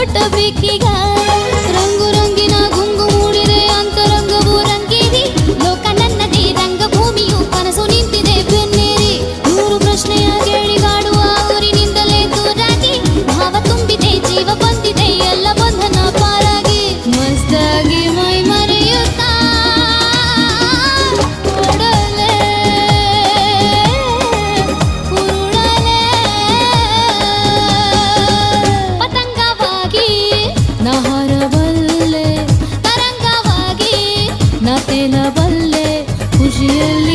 photo बिकी गा ಹೊರಬಲ್ಲೆ ತರಂಗವಾಗಿ ನತೆನ ಬಲ್ಲೆ ಖುಷಿಯಲ್ಲಿ